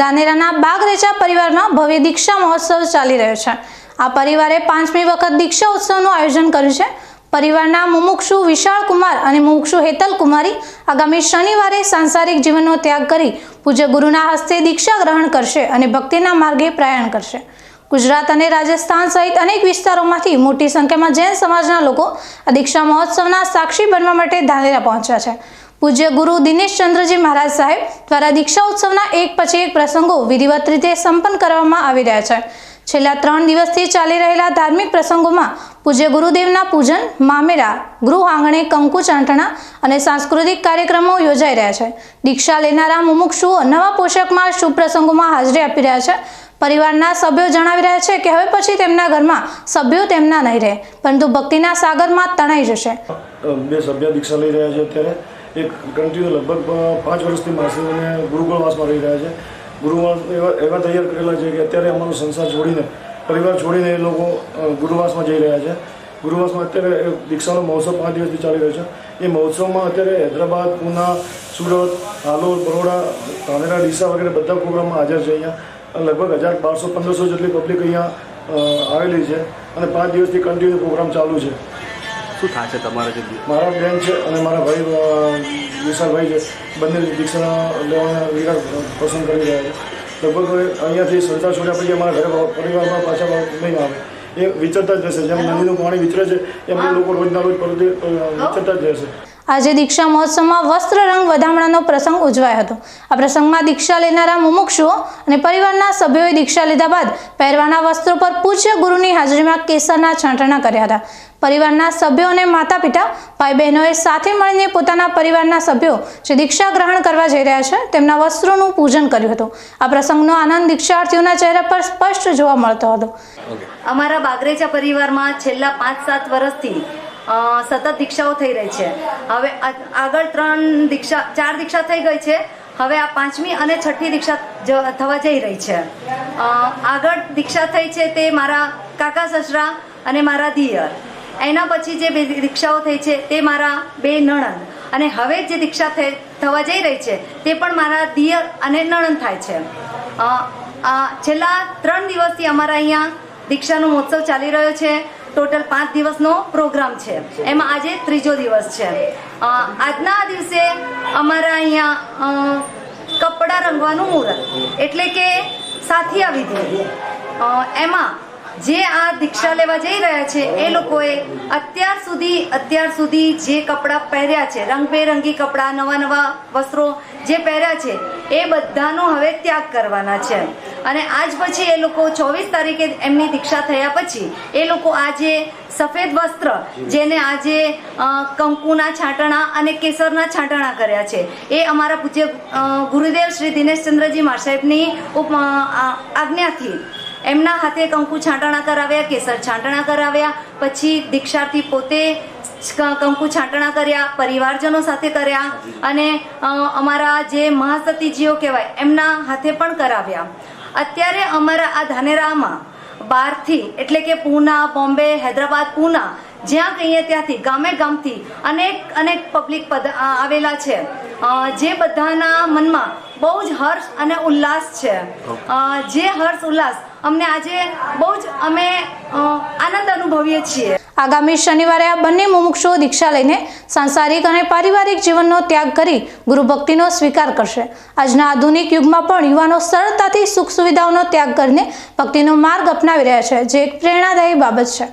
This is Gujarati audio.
ધાનેરાના બાગરેચા પરિવારમાં ભવ્ય દીક્ષા મહોત્સવ ચાલી રહ્યો છે. આ પરિવારે પાંચમી વખત દીક્ષા ઉત્સવનું આયોજન કર્યું છે. પરિવારના મુમુક્ષુ વિશાળ કુમાર અને મુમુક્ષુ હેતલ કુમારી આગામી શનિવારે સાંસારિક જીવનનો ત્યાગ કરી પૂજ્ય ગુરુના હસ્તે દીક્ષા ગ્રહણ કરશે અને ભક્તિના માર્ગે પ્રયાણ કરશે. ગુજરાત અને રાજસ્થાન સહિત અનેક વિસ્તારોમાંથી મોટી સંખ્યામાં જૈન સમાજના લોકો આ દીક્ષા મહોત્સવના સાક્ષી બનવા માટે ધાનેરા પહોંચ્યા છે. પૂજ્ય ગુરુ દિનેશચંદ્રજી મહારાજ સાહેબ દ્વારા દીક્ષા ઉત્સવના એક પછી એક પ્રસંગો વિધિવત રીતે સંપન્ન કરવામાં આવી રહ્યા છે. છેલ્લા ત્રણ દિવસથી ચાલી રહેલા ધાર્મિક પ્રસંગોમાં પૂજ્ય ગુરુદેવના પૂજન, મામેરા, ગૃહ આંગણે કંકુ ચાંટણા અને સાંસ્કૃતિક કાર્યક્રમો યોજાઈ રહ્યા છે. દીક્ષા લેનારા મુમુક્ષુઓ નવા પોશાકમાં શુભ પ્રસંગોમાં હાજરી આપી રહ્યા છે. પરિવારના સભ્યો જણાવી રહ્યા છે કે હવે પછી તેમના ઘરમાં સભ્યો તેમના નહીં રહે, પરંતુ ભક્તિના સાગરમાં તણાઈ જશે. બે સભ્ય દીક્ષા લઈ રહ્યા છે અત્યારે. એક કન્ટિન્યુ લગભગ પાંચ વર્ષથી માસીને ગુરુકુળવાસમાં રહી રહ્યા છે. ગુરુવાસ એવા એવા તૈયાર કરેલા છે કે અત્યારે અમારો સંસાર છોડીને, પરિવાર છોડીને એ લોકો ગુરુવાસમાં જઈ રહ્યા છે. ગુરુવાસમાં અત્યારે દીક્ષાનો મહોત્સવ પાંચ દિવસથી ચાલી રહ્યો છે. એ મહોત્સવમાં અત્યારે હૈદરાબાદ, પૂના, સુરત, હાલોલ, બરોડા, ધાનેરા, ડીસા વગેરે બધા પ્રોગ્રામમાં હાજર છે અહીંયા. લગભગ હજાર બારસો, પંદરસો જેટલી પબ્લિક અહીંયા આવેલી છે. અને પાંચ દિવસથી કન્ટિન્યુ પ્રોગ્રામ ચાલુ છે. શું થાય છે તમારા જે મારા બેન છે અને મારા ભાઈ વિશાલભાઈ છે. બંને દીક્ષા લેવાના વિરાટ પસંદ કરી રહ્યા છે. લગભગ અહીંયાથી સંસાર છોડ્યા પછી અમારા ઘરે પરિવારમાં પાછા નહીં આવે. એ વિચરતા જ રહેશે. જેમ નદીનું પાણી વિચરે છે એમ લોકો રોજના રોજ પ્રતિ વિચરતા જ રહેશે. આજે દીક્ષા મહોત્સવમાં વસ્ત્ર રંગ વધામણાનો પ્રસંગ ઉજવાયો હતો. આ પ્રસંગમાં દીક્ષા લેનારા મુમુક્ષુઓ અને પરિવારના સભ્યોએ દીક્ષા લીધા બાદ પહેરવાના વસ્ત્રો પર પૂજ્ય ગુરુની હાજરીમાં કેસરના છાંટણા કર્યા હતા. પરિવારના સભ્યો અને માતા પિતા ભાઈ બહેનોએ સાથે મળીને પોતાના પરિવારના સભ્યો જે દીક્ષા ગ્રહણ કરવા જઈ રહ્યા છે તેમના વસ્ત્રોનું પૂજન કર્યું હતું. આ પ્રસંગનો આનંદ દીક્ષાર્થીઓના ચહેરા પર સ્પષ્ટ જોવા મળતો હતો. અમારા બાગરેચા પરિવારમાં છેલ્લા પાંચ સાત વર્ષથી સતત દીક્ષાઓ થઈ રહી છે. હવે આ- આગળ ત્રણ દીક્ષા ચાર દીક્ષા થઈ ગઈ છે. હવે આ પાંચમી અને છઠ્ઠી દીક્ષા થવા જઈ રહી છે. આગળ દીક્ષા થઈ છે તે મારા કાકા સસરા અને મારા દિયર. એના પછી જે બે દીક્ષાઓ થઈ છે, તે મારા બે નણંદ. અને હવે જે દીક્ષા થવા જઈ રહી છે, તે પણ મારા દિયર અને નણંદ થાય છે. છેલ્લા ત્રણ દિવસથી અમારા અહીંયા દીક્ષાનો મહોત્સવ ચાલી રહ્યો છે. ટોટલ પાંચ દિવસનો પ્રોગ્રામ છે. એમાં આજે ત્રીજો દિવસ છે. આજના દિવસે અમારા અહીંયા કપડાં રંગવાનું મુહૂર્ત. એટલે કે સાથિયા વિધિ એમાં જે આ દીક્ષા લેવા જઈ રહ્યા છે, એ લોકોએ અત્યાર સુધી અત્યાર સુધી જે કપડાં પહેર્યા છે, રંગબેરંગી કપડાં, નવા નવા વસ્ત્રો જે પહેર્યા છે, એ બધાનો હવે ત્યાગ કરવાના છે. અને આજ પછી એ લોકો ચોવીસ તારીખે એમની દીક્ષા થયા પછી એ લોકો આજે સફેદ વસ્ત્ર, જેને આજે કંકુના છાંટણા અને કેસરના છાંટણા કર્યા છે, એ અમારા પૂજ્ય ગુરુદેવ શ્રી દિનેશચંદ્રજી મા સાહેબની આજ્ઞાથી એમના હાથે કંકુ છાંટણા કરાવ્યા, કેસર છાંટણા કરાવ્યા, પછી દીક્ષાર્થી પોતે કંકુ છાંટણા કર્યા, પરિવારજનો સાથે કર્યા અને અમારા જે મહાસતીજીઓ કહેવાય, એમના હાથે પણ કરાવ્યા. અત્યારે અમારા આ ધાનેરામાં બહારથી, એટલે કે પૂના, બોમ્બે, હૈદરાબાદ, પૂના, જ્યાં કહીએ ત્યાંથી, ગામે ગામથી અનેક અનેક પબ્લિક પદ આવેલા છે. જે બધાના મનમાં બહુ જ હર્ષ અને ઉલ્લાસ છે. જે હર્ષ, ઉલ્લાસ અમને આજે બહુ જ અમે આનંદ અનુભવીએ છીએ. આગામી શનિવારે આ બંને મુમુક્ષો દીક્ષા લઈને સાંસારિક અને પારિવારિક જીવનનો ત્યાગ કરી ગુરુ ભક્તિનો સ્વીકાર કરશે. આજના આધુનિક યુગમાં પણ યુવાનો સરળતાથી સુખ સુવિધાઓનો ત્યાગ કરીને ભક્તિનો માર્ગ અપનાવી રહ્યા છે, જે એક પ્રેરણાદાયી બાબત છે.